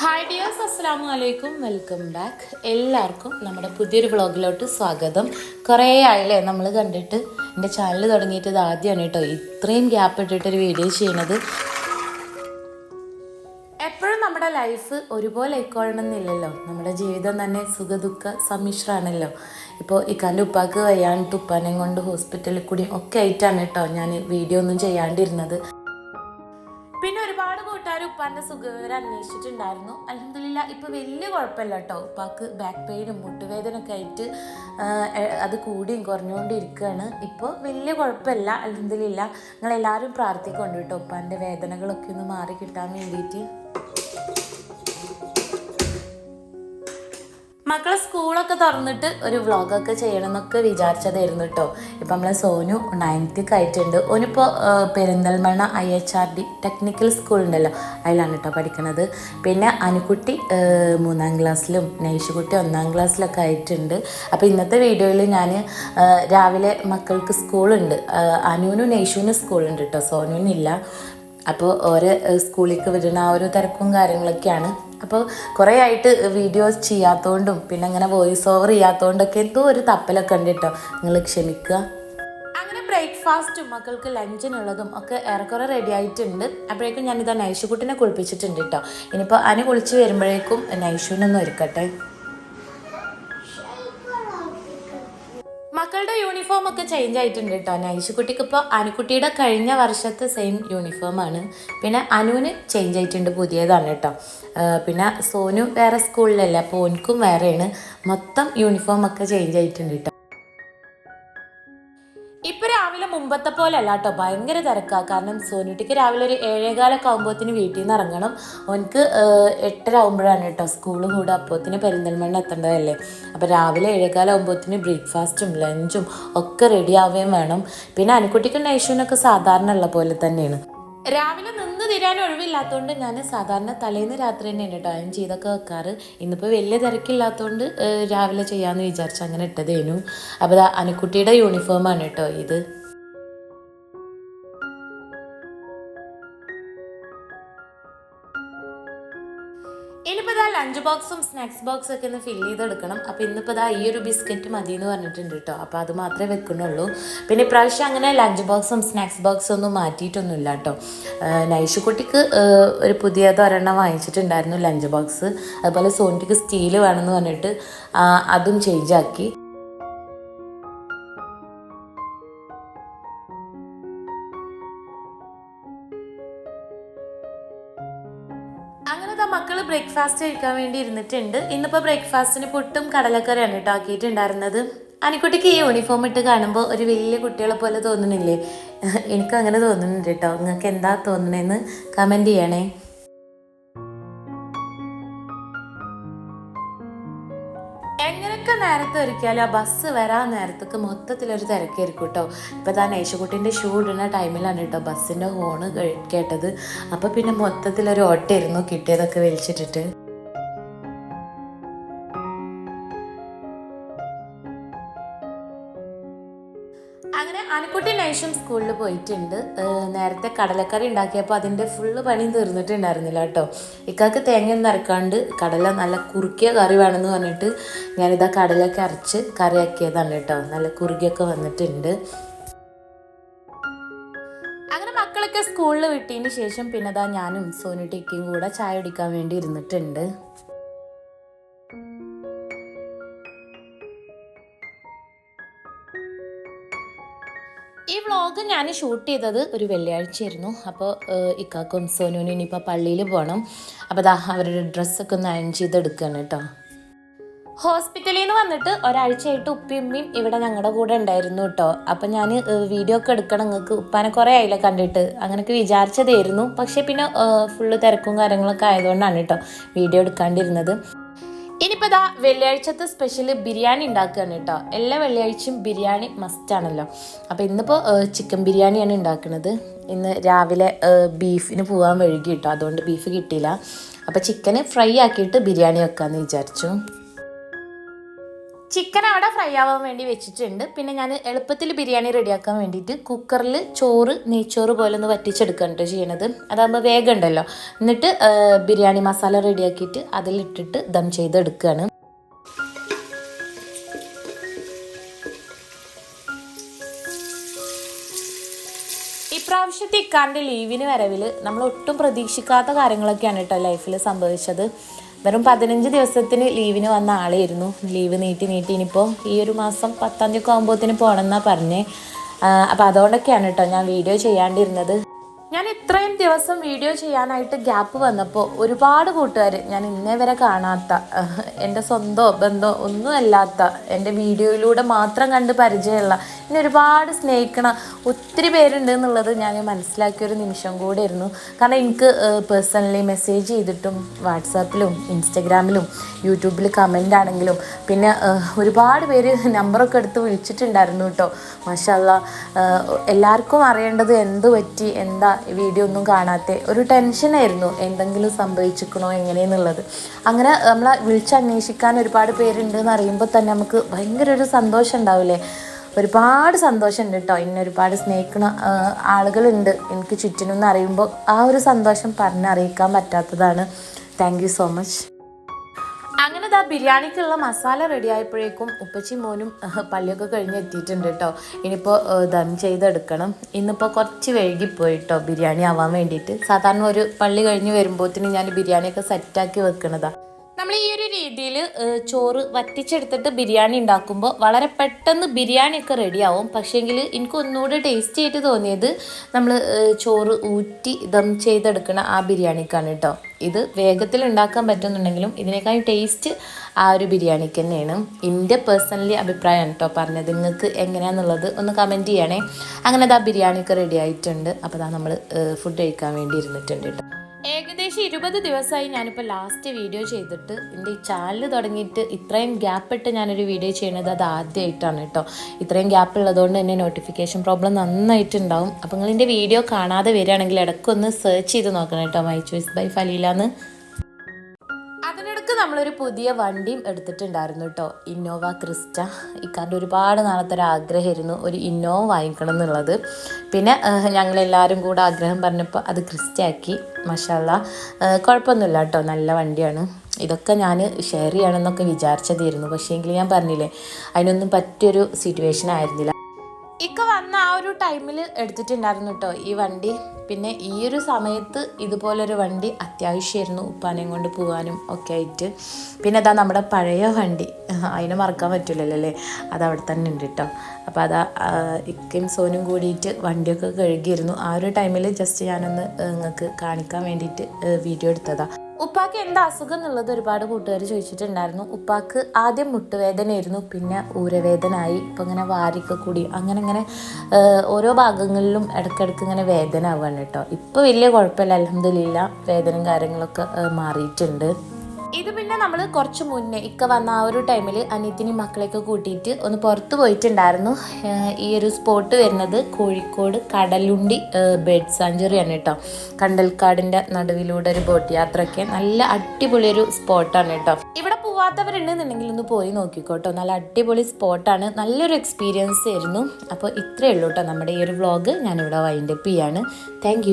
Hi dears അസ്സാമു അലൈക്കും welcome back എല്ലാവർക്കും നമ്മുടെ പുതിയൊരു വ്ളോഗിലോട്ട് സ്വാഗതം. കുറേ ആയില്ലേ നമ്മൾ കണ്ടിട്ട്? എന്റെ ചാനൽ തുടങ്ങിയിട്ട് ഇത് ആദ്യമാണ് കേട്ടോ. ഇത്രയും ഗ്യാപ്പ് ഇട്ടിട്ടൊരു വീഡിയോ ചെയ്യണത് എപ്പോഴും നമ്മുടെ ലൈഫ് ഒരുപോലെ ആയിക്കോളണമെന്നില്ലല്ലോ നമ്മുടെ ജീവിതം തന്നെ സുഖദുഃഖ സമ്മിശ്രമാണല്ലോ ഇപ്പോൾ ഇക്കാന്റെ ഉപ്പാക്ക് വയ്യാണ്ട് ഉപ്പാനെ കൊണ്ട് ഹോസ്പിറ്റലിൽ കൂടി ഒക്കെ ആയിട്ടാണ് കേട്ടോ ഞാൻ വീഡിയോ ഒന്നും ചെയ്യാണ്ടിരുന്നത്. പിന്നെ ഒരുപാട് കൂട്ടുകാർ ഉപ്പാന്റെ സുഖവിവരം അന്വേഷിച്ചിട്ടുണ്ടായിരുന്നു. അലഹമില്ല ഇപ്പൊ വലിയ കുഴപ്പമില്ല കേട്ടോ ഉപ്പാക്ക് ബാക്ക് പെയിനും മുട്ടുവേദന ഒക്കെ ആയിട്ട് അത് കൂടിയും കുറഞ്ഞുകൊണ്ടിരിക്കുകയാണ്. ഇപ്പോൾ വലിയ കുഴപ്പമില്ല അലഹമില്ല നിങ്ങൾ എല്ലാവരും പ്രാർത്ഥിക്കൊണ്ട് കേട്ടോ ഉപ്പാന്റെ വേദനകളൊക്കെ ഒന്ന് മാറി കിട്ടാൻ വേണ്ടിയിട്ട് മക്കളെ സ്കൂളൊക്കെ തുറന്നിട്ട് ഒരു വ്ളോഗൊക്കെ ചെയ്യണം എന്നൊക്കെ വിചാരിച്ചതായിരുന്നു കേട്ടോ ഇപ്പം നമ്മളെ സോനു നയൻത്തിക്ക് ആയിട്ടുണ്ട്. ഓനിപ്പോൾ Perinthalmanna I H R D technical school ഉണ്ടല്ലോ. അതിലാണ് കേട്ടോ പഠിക്കണത്. പിന്നെ അനുക്കുട്ടി മൂന്നാം ക്ലാസ്സിലും നൈഷുകുട്ടി ഒന്നാം ക്ലാസ്സിലൊക്കെ ആയിട്ടുണ്ട്. അപ്പോൾ ഇന്നത്തെ വീഡിയോയിൽ ഞാൻ രാവിലെ മക്കൾക്ക് സ്കൂളുണ്ട് അനുവിനും നൈഷുവിനും സ്കൂളുണ്ട് കേട്ടോ സോനുവിനില്ല. അപ്പോൾ ഓരോ സ്കൂളിലേക്ക് വരുന്ന ആ ഒരു തിരക്കും കാര്യങ്ങളൊക്കെയാണ്. അപ്പോൾ കുറേ ആയിട്ട് വീഡിയോസ് ചെയ്യാത്തതുകൊണ്ടും പിന്നെ അങ്ങനെ വോയിസ് ഓവർ ചെയ്യാത്തതുകൊണ്ടൊക്കെ എന്തോ ഒരു തപ്പലൊക്കെ ഉണ്ട് കേട്ടോ. നിങ്ങൾ ക്ഷമിക്കുക. അങ്ങനെ ബ്രേക്ക്ഫാസ്റ്റും മക്കൾക്ക് ലഞ്ചിനുള്ളതും ഒക്കെ ഏറെക്കുറെ റെഡി ആയിട്ടുണ്ട്. അപ്പോഴേക്കും ഞാനിതാ നൈഷുക്കുട്ടിനെ കുളിപ്പിച്ചിട്ടുണ്ട് കേട്ടോ. ഇനിയിപ്പോൾ അനു കുളിച്ച് വരുമ്പോഴേക്കും നൈഷുവിനൊന്നും ഒരുക്കട്ടെ. യൂണിഫോം ഒക്കെ ചേഞ്ച് ആയിട്ടുണ്ട് കേട്ടോ. നൈഷുക്കുട്ടിക്ക് ഇപ്പോൾ അനുക്കുട്ടിയുടെ കഴിഞ്ഞ വർഷത്തെ സെയിം യൂണിഫോമാണ് പിന്നെ അനുവിന് ചേഞ്ച് ആയിട്ടുണ്ട് പുതിയതാണ് കേട്ടോ. പിന്നെ സോനു വേറെ സ്കൂളിലല്ല അപ്പോൾ ഓനിക്കും വേറെയാണ്. മൊത്തം യൂണിഫോം ഒക്കെ ചേഞ്ച് ആയിട്ടുണ്ട് കേട്ടോ. മുമ്പത്തെ പോലെ അല്ല കേട്ടോ ഭയങ്കര തിരക്കാ. കാരണം സോനുട്ടിക്ക് രാവിലെ ഒരു ഏഴേകാലൊക്കെ ആകുമ്പോഴത്തിന് വീട്ടിൽ നിന്ന് ഇറങ്ങണം. ഏഹ്, എട്ടര ആകുമ്പോഴാണ് കേട്ടോ സ്കൂൾ കൂടെ അപ്പോത്തിന് പെരിന്തൽമണ്ണ എത്തേണ്ടതല്ലേ. അപ്പോൾ രാവിലെ ഏഴേകാലാകുമ്പോഴത്തിന് ബ്രേക്ക്ഫാസ്റ്റും ലഞ്ചും ഒക്കെ റെഡി ആവുകയും വേണം. പിന്നെ അനുക്കുട്ടിക്കും നൈഷുവിനൊക്കെ സാധാരണ ഉള്ള പോലെ തന്നെയാണ്. രാവിലെ നിന്ന് തീരാൻ ഒഴിവില്ലാത്തതുകൊണ്ട് ഞാൻ സാധാരണ തലേന്ന് രാത്രി തന്നെയാണ് അയൺ ചെയ്തൊക്കെ വെക്കാറ്. ഇന്നിപ്പോൾ വലിയ തിരക്കില്ലാത്തതുകൊണ്ട് രാവിലെ ചെയ്യാമെന്ന് വിചാരിച്ചു അങ്ങനെ ഇട്ടതേനു. അപ്പോൾ അനുക്കുട്ടിയുടെ യൂണിഫോമാണ് കേട്ടോ ഇത്. ഇനിയിപ്പോൾ ഇതാ ലഞ്ച് ബോക്സും സ്നാക്സ് ബോക്സും ഒക്കെ ഒന്ന് ഫില്ല് ചെയ്തെടുക്കണം. അപ്പോൾ ഇന്നിപ്പോൾ ഇതാ ഈ ഒരു ബിസ്ക്കറ്റ് മതി എന്ന് പറഞ്ഞിട്ടുണ്ട് കേട്ടോ അപ്പോൾ അത് മാത്രമേ വെക്കുന്നുള്ളൂ. പിന്നെ ഇപ്രാവശ്യം അങ്ങനെ ലഞ്ച് ബോക്സും സ്നാക്സ് ബോക്സും ഒന്നും മാറ്റിയിട്ടൊന്നുമില്ല കേട്ടോ നൈഷുക്കുട്ടിക്ക് കുട്ടിക്ക് ഒരു പുതിയത് ഒരെണ്ണം വാങ്ങിച്ചിട്ടുണ്ടായിരുന്നു ലഞ്ച് ബോക്സ് അതുപോലെ സോണിക്ക് സ്റ്റീൽ വേണമെന്ന് പറഞ്ഞിട്ട് അതും ചേഞ്ച് ബ്രേക്ക്ഫാസ്റ്റ് കഴിക്കാൻ വേണ്ടി ഇരുന്നിട്ടുണ്ട്. ഇന്നിപ്പോൾ ബ്രേക്ക്ഫാസ്റ്റിന് പുട്ടും കടലക്കറിയാണ് കേട്ടോ ആക്കിയിട്ടുണ്ടായിരുന്നത്. അനിക്കുട്ടിക്ക് ഈ യൂണിഫോം ഇട്ട് കാണുമ്പോൾ ഒരു വലിയ കുട്ടികളെ പോലെ തോന്നുന്നില്ലേ? എനിക്ക് അങ്ങനെ തോന്നുന്നുണ്ട് കേട്ടോ. നിങ്ങൾക്ക് എന്താ തോന്നണേന്ന് കമന്റ് ചെയ്യണേ. എങ്ങനെയൊക്കെ നേരത്തെ ഒരുക്കിയാലും ആ ബസ് വരാൻ നേരത്തേക്ക് മൊത്തത്തിലൊരു തിരക്കായിരിക്കും കേട്ടോ ഇപ്പോൾ താൻ യേശുക്കുട്ടീന്റെ ഷൂ ഇടുന്ന ടൈമിലാണ് കേട്ടോ ബസ്സിന്റെ ഹോണ് കേട്ടത്. അപ്പോൾ പിന്നെ മൊത്തത്തിലൊരു ഓട്ടമായിരുന്നു കിട്ടിയതൊക്കെ വലിച്ചിട്ടിട്ട്. അങ്ങനെ ആനക്കുട്ടി നൈഷും സ്കൂളിൽ പോയിട്ടുണ്ട്. നേരത്തെ കടലക്കറി ഉണ്ടാക്കിയപ്പോൾ അതിന്റെ ഫുള്ള് പണിയും തീർന്നിട്ടുണ്ടായിരുന്നില്ല കേട്ടോ. ഇക്കാക്ക് തേങ്ങ നിറക്കാണ്ട് കടല നല്ല കുറുക്കിയ കറി വേണമെന്ന് പറഞ്ഞിട്ട് ഞാനിതാ കടലൊക്കെ അരച്ച് കറിയാക്കിയതാണ് കേട്ടോ. നല്ല കുറുകിയൊക്കെ വന്നിട്ടുണ്ട്. അങ്ങനെ മക്കളൊക്കെ സ്കൂളിൽ വിട്ടതിന് ശേഷം പിന്നെ ദാ ഞാനും സോനുട്ടിക്കും കൂടെ ചായ കുടിക്കാൻ വേണ്ടി ഇരുന്നിട്ടുണ്ട്. ഈ വ്ളോഗ് ഞാൻ ഷൂട്ട് ചെയ്തത് ഒരു വെള്ളിയാഴ്ചയായിരുന്നു. അപ്പോൾ ഇക്കാക്കും സോനുവിനും ഇനിയിപ്പോൾ പള്ളിയിൽ പോകണം അപ്പോൾ ദാ അവരുടെ ഡ്രസ്സൊക്കെ ഒന്ന് അയൺ ചെയ്തെടുക്കുകയാണ് കേട്ടോ. ഹോസ്പിറ്റലിൽ നിന്ന് വന്നിട്ട് ഒരാഴ്ചയായിട്ട് ഉപ്പിയമ്മയും ഇവിടെ ഞങ്ങളുടെ കൂടെ ഉണ്ടായിരുന്നു കേട്ടോ. അപ്പം ഞാൻ വീഡിയോ ഒക്കെ എടുക്കണം. നിങ്ങൾക്ക് ഉപ്പാനെ കുറേ ആയില്ല കണ്ടിട്ട്. അങ്ങനെയൊക്കെ വിചാരിച്ചതായിരുന്നു. പക്ഷേ പിന്നെ ഫുള്ള് തിരക്കും കാര്യങ്ങളൊക്കെ ആയതുകൊണ്ടാണ് കേട്ടോ വീഡിയോ എടുക്കാണ്ടിരുന്നത്. ഇനിയിപ്പോൾ വെള്ളിയാഴ്ചത്തെ സ്പെഷ്യൽ ബിരിയാണി ഉണ്ടാക്കുകയാണ് കേട്ടോ. എല്ലാ വെള്ളിയാഴ്ചയും ബിരിയാണി മസ്റ്റാണല്ലോ അപ്പോൾ ഇന്നിപ്പോൾ ചിക്കൻ ബിരിയാണിയാണ് ഉണ്ടാക്കുന്നത്. ഇന്ന് രാവിലെ ബീഫിന് പോകാൻ വഴുകി കേട്ടോ. അതുകൊണ്ട് ബീഫ് കിട്ടിയില്ല. അപ്പോൾ ചിക്കന് ഫ്രൈ ആക്കിയിട്ട് ബിരിയാണി വെക്കാമെന്ന് വിചാരിച്ചു. ചിക്കൻ അവിടെ ഫ്രൈ ആവാൻ വേണ്ടി വെച്ചിട്ടുണ്ട്. പിന്നെ ഞാൻ എളുപ്പത്തിൽ ബിരിയാണി റെഡിയാക്കാൻ വേണ്ടിയിട്ട് കുക്കറിൽ ചോറ് നെയ്ച്ചോറ് പോലെ ഒന്ന് വറ്റിച്ചെടുക്കുകയാണ് കേട്ടോ ചെയ്യണത്. അതാകുമ്പോൾ വേഗം ഉണ്ടല്ലോ എന്നിട്ട് ബിരിയാണി മസാല റെഡിയാക്കിയിട്ട് അതിലിട്ടിട്ട് ദം ചെയ്തെടുക്കുകയാണ് ഇപ്രാവശ്യത്തെ ഇക്കാന്റെ ലീവിന് വരവിൽ നമ്മൾ ഒട്ടും പ്രതീക്ഷിക്കാത്ത കാര്യങ്ങളൊക്കെയാണ് കേട്ടോ ലൈഫിൽ സംഭവിച്ചത്. വെറും പതിനഞ്ച് ദിവസത്തിന് ലീവിന് വന്ന ആളായിരുന്നു ലീവ് നീട്ടി നീട്ടി ഇനിയിപ്പോൾ ഈ ഒരു മാസം പത്താം തീയതി ഒക്കെ ആകുമ്പോഴത്തേന് പോകണമെന്നാണ് പറഞ്ഞേ അപ്പോൾ അതുകൊണ്ടൊക്കെയാണ് കേട്ടോ ഞാൻ വീഡിയോ ചെയ്യാണ്ടിരുന്നത്. ഞാൻ ഇത്രയും ദിവസം വീഡിയോ ചെയ്യാനായിട്ട് ഗ്യാപ്പ് വന്നപ്പോൾ ഒരുപാട് കൂട്ടുകാർ ഞാൻ ഇന്നേ വരെ കാണാത്ത എന്റെ സ്വന്തമോ ബന്ധമോ ഒന്നുമല്ലാത്ത എന്റെ വീഡിയോയിലൂടെ മാത്രം കണ്ട് പരിചയമുള്ള എന്നെ ഒരുപാട് സ്നേഹിക്കണ ഒത്തിരി പേരുണ്ട് എന്നുള്ളത് ഞാൻ മനസ്സിലാക്കിയ ഒരു നിമിഷം കൂടെയായിരുന്നു. കാരണം എനിക്ക് പേഴ്സണലി മെസ്സേജ് ചെയ്തിട്ടും വാട്സാപ്പിലും ഇൻസ്റ്റഗ്രാമിലും യൂട്യൂബിൽ കമന്റ് ആണെങ്കിലും പിന്നെ ഒരുപാട് പേര് നമ്പറൊക്കെ എടുത്ത് വിളിച്ചിട്ടുണ്ടായിരുന്നു കേട്ടോ. മാഷല്ല എല്ലാവർക്കും അറിയേണ്ടത് എന്ത് പറ്റി എന്താ വീഡിയോ ഒന്നും കാണാത്ത ഒരു ടെൻഷനായിരുന്നു എന്തെങ്കിലും സംഭവിച്ചിക്കണോ എങ്ങനെയെന്നുള്ളത്. അങ്ങനെ നമ്മളെ വിളിച്ചന്വേഷിക്കാൻ ഒരുപാട് പേരുണ്ട് എന്ന് അറിയുമ്പോൾ തന്നെ നമുക്ക് ഭയങ്കര ഒരു സന്തോഷം ഉണ്ടാവില്ലേ? ഒരുപാട് സന്തോഷമുണ്ട് കേട്ടോ എന്നെ ഒരുപാട് സ്നേഹിക്കുന്ന ആളുകളുണ്ട്. എനിക്ക് ചുറ്റിനെന്ന് അറിയുമ്പോൾ ആ ഒരു സന്തോഷം പറഞ്ഞറിയിക്കാൻ പറ്റാത്തതാണ്. താങ്ക് സോ മച്ച് അങ്ങനെ ദാ ബിരിയാണിക്കുള്ള മസാല റെഡി ആയപ്പോഴേക്കും ഉപ്പച്ചി മോനും പള്ളിയൊക്കെ കഴിഞ്ഞ് എത്തിയിട്ടുണ്ട് കേട്ടോ ഇനിയിപ്പോൾ ദം ചെയ്തെടുക്കണം. ഇന്നിപ്പോൾ കുറച്ച് വൈകിപ്പോയി കേട്ടോ ബിരിയാണി ആവാൻ വേണ്ടിയിട്ട്. സാധാരണ ഒരു പള്ളി കഴിഞ്ഞ് വരുമ്പോഴത്തേന് ഞാൻ ബിരിയാണിയൊക്കെ സെറ്റാക്കി വെക്കണതാ. നമ്മൾ ഈ ഒരു രീതിയിൽ ചോറ് വറ്റിച്ചെടുത്തിട്ട് ബിരിയാണി ഉണ്ടാക്കുമ്പോൾ വളരെ പെട്ടെന്ന് ബിരിയാണിയൊക്കെ റെഡിയാവും. പക്ഷേങ്കിൽ എനിക്ക് ഒന്നുകൂടെ ടേസ്റ്റ് ആയിട്ട് തോന്നിയത് നമ്മൾ ചോറ് ഊറ്റി ദം ചെയ്തെടുക്കുന്ന ആ ബിരിയാണിക്കാണ് കേട്ടോ ഇത് വേഗത്തിൽ ഉണ്ടാക്കാൻ പറ്റുന്നുണ്ടെങ്കിലും ഇതിനേക്കാൾ ടേസ്റ്റ് ആ ഒരു ബിരിയാണിക്ക് തന്നെയാണ്. എന്റെ പേഴ്സണലി അഭിപ്രായമാണ് കേട്ടോ പറഞ്ഞത്. നിങ്ങൾക്ക് എങ്ങനെയാണെന്നുള്ളത് ഒന്ന് കമന്റ് ചെയ്യണേ. അങ്ങനെ അത് ആ ബിരിയാണിയൊക്കെ റെഡി ആയിട്ടുണ്ട്. അപ്പോൾ ദാ നമ്മൾ ഫുഡ് കഴിക്കാൻ വേണ്ടി ഇരുന്നിട്ടുണ്ട് കേട്ടോ ഇരുപത് ദിവസമായി ഞാനിപ്പോൾ ലാസ്റ്റ് വീഡിയോ ചെയ്തിട്ട് എന്റെ ഈ ചാനൽ തുടങ്ങിയിട്ട് ഇത്രയും ഗ്യാപ്പ് ഇട്ട് ഞാനൊരു വീഡിയോ ചെയ്യണത് അത് ആദ്യമായിട്ടാണ് കേട്ടോ. ഇത്രയും ഗ്യാപ്പ് ഉള്ളതുകൊണ്ട് തന്നെ നോട്ടിഫിക്കേഷൻ പ്രോബ്ലം നന്നായിട്ടുണ്ടാവും. അപ്പോൾ നിങ്ങൾ എന്റെ വീഡിയോ കാണാതെ വരികയാണെങ്കിൽ ഇടയ്ക്കൊന്ന് സെർച്ച് ചെയ്ത് നോക്കണം കേട്ടോ. മൈ ചോയ്സ് ബൈ ഫലീലാന്ന് നമ്മളൊരു പുതിയ വണ്ടിയും എടുത്തിട്ടുണ്ടായിരുന്നു കേട്ടോ ഇന്നോവ ക്രിസ്റ്റ ഇക്കാരുടെ ഒരുപാട് നാളത്തെ ഒരു ആഗ്രഹമായിരുന്നു ഒരു ഇന്നോവ വാങ്ങിക്കണം എന്നുള്ളത്. പിന്നെ ഞങ്ങളെല്ലാവരും കൂടെ ആഗ്രഹം പറഞ്ഞപ്പോൾ അത് ക്രിസ്റ്റയാക്കി മഷാല്ല. കുഴപ്പമൊന്നുമില്ല കേട്ടോ നല്ല വണ്ടിയാണ്. ഇതൊക്കെ ഞാൻ ഷെയർ ചെയ്യണമെന്നൊക്കെ വിചാരിച്ചതായിരുന്നു. പക്ഷേ എങ്കിൽ ഞാൻ പറഞ്ഞില്ലേ അതിനൊന്നും പറ്റിയൊരു സിറ്റുവേഷൻ ആയിരുന്നില്ല. ഇക്ക വന്ന ആ ഒരു ടൈമിൽ എടുത്തിട്ടുണ്ടായിരുന്നു കേട്ടോ ഈ വണ്ടി. പിന്നെ ഈ ഒരു സമയത്ത് ഇതുപോലൊരു വണ്ടി അത്യാവശ്യമായിരുന്നു ഉപ്പാനെയും കൊണ്ട് പോകാനും ഒക്കെ ആയിട്ട്. പിന്നെ അതാ നമ്മുടെ പഴയ വണ്ടി. അതിനെ മറക്കാൻ പറ്റില്ലല്ലോ അല്ലേ? അത് അവിടെ തന്നെ ഉണ്ട് കേട്ടോ അപ്പോൾ അതാ ഇക്കയും സോനും കൂടിയിട്ട് വണ്ടിയൊക്കെ കഴുകിയിരുന്നു. ആ ഒരു ടൈമിൽ ജസ്റ്റ് ഞാനൊന്ന് നിങ്ങൾക്ക് കാണിക്കാൻ വേണ്ടിയിട്ട് വീഡിയോ എടുത്തതാ. ഉപ്പാക്ക് എന്താ അസുഖം എന്നുള്ളത് ഒരുപാട് കൂട്ടുകാർ ചോദിച്ചിട്ടുണ്ടായിരുന്നു. ഉപ്പാക്ക് ആദ്യം മുട്ടുവേദനയായിരുന്നു പിന്നെ ഊരവേദനയായി. ഇപ്പം ഇങ്ങനെ വാരിക്ക കൂടി അങ്ങനെ ഇങ്ങനെ ഓരോ ഭാഗങ്ങളിലും ഇടയ്ക്കിടയ്ക്ക് ഇങ്ങനെ വേദന ആവുകയാണ് കേട്ടോ. ഇപ്പോൾ വലിയ കുഴപ്പമില്ല അലഹമില്ല വേദനയും കാര്യങ്ങളൊക്കെ മാറിയിട്ടുണ്ട്. ഇത് പിന്നെ നമ്മൾ കുറച്ച് മുന്നേ ഇക്ക വന്ന ആ ഒരു ടൈമിൽ അനിയത്തിന് മക്കളെയൊക്കെ കൂട്ടിയിട്ട് ഒന്ന് പുറത്ത് പോയിട്ടുണ്ടായിരുന്നു. ഈ ഒരു സ്പോട്ട് വരുന്നത് കോഴിക്കോട് കടലുണ്ടി ബേഡ് സാഞ്ചുറിയാണ് കേട്ടോ. കണ്ടൽക്കാടിന്റെ നടുവിലൂടെ ഒരു ബോട്ട് യാത്രയൊക്കെ നല്ല അടിപൊളി ഒരു സ്പോട്ടാണ് കേട്ടോ. ഇവിടെ പോവാത്തവരുണ്ടെന്നുണ്ടെങ്കിൽ ഒന്ന് പോയി നോക്കിക്കോട്ടോ. നല്ല അടിപൊളി സ്പോട്ടാണ് നല്ലൊരു എക്സ്പീരിയൻസ് ആയിരുന്നു. അപ്പോൾ ഇത്രയേ ഉള്ളൂ കേട്ടോ നമ്മുടെ ഈ ഒരു വ്ളോഗ് ഞാനിവിടെ വൈൻഡപ്പ് ചെയ്യാണ്. താങ്ക്